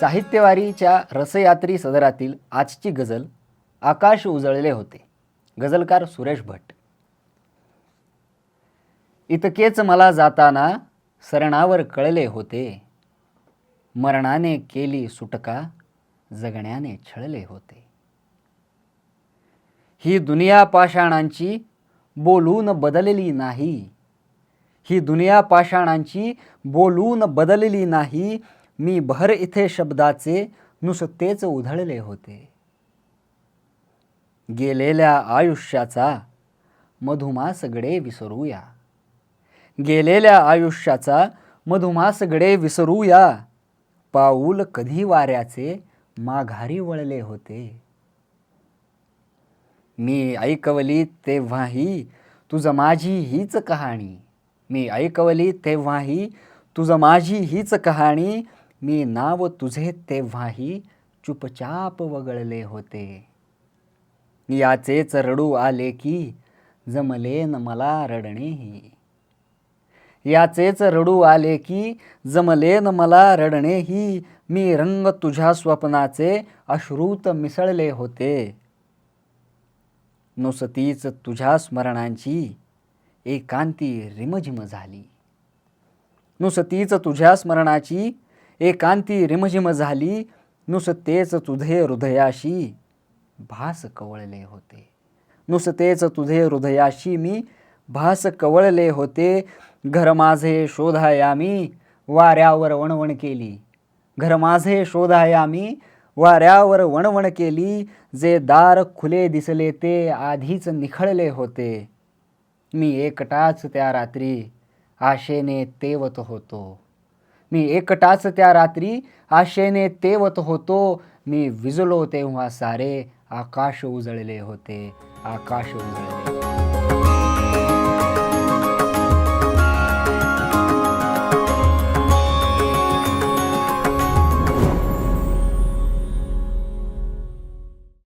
साहित्यवारीच्या रसयात्री सदरातील आजची गझल आकाश उजळले होते. गझलकार सुरेश भट. इतकेच मला जाताना सरणावर कळले होते. मरणाने केली सुटका जगण्याने छळले होते. ही दुनिया पाषाणांची बोलून बदलली नाही. ही दुनिया पाषाणांची बोलून बदलली नाही. मी भर इथे शब्दाचे नुसतेच उधळले होते. गेलेल्या आयुष्याचा मधुमा सगळे विसरूया. गेलेल्या आयुष्याचा मधुमास सगळे विसरूया. पाऊल कधी वाऱ्याचे माघारी वळले होते. मी ऐकवली तेव्हाही तुझं माझी हीच कहाणी. मी ऐकवली तेव्हाही तुझं माझी हीच कहाणी. मी नाव तुझे तेव्हाही चुपचाप वगळले होते. याचेच रडू आले की जमले न मला रडणेही. याचेच रडू आले की जमले न मला रडणेही. मी रंग तुझ्या स्वप्नाचे अश्रूत मिसळले होते. नुसतीच तुझ्या स्मरणांची एकांती रिमझिम झाली. नुसतीच तुझ्या स्मरणाची एकांती रिमझिम झाली नुसतेच तुझे हृदयाशी भास कवळले होते. नुसतेच तुझे हृदयाशी मी भास कवळले होते. घर माझे शोधाया मी वाऱ्यावर वणवण केली. घर माझे शोधाया मी वाऱ्यावर वणवण केली. जे दार खुले दिसले ते आधीच निखळले होते. मी एकटाच त्या रात्री आशेने तेवत होतो. मी एकटाच त्या रात्री आशेने तेवत होतो. मी विजलो तेव्हा सारे आकाश उजळले होते. आकाश उजळले.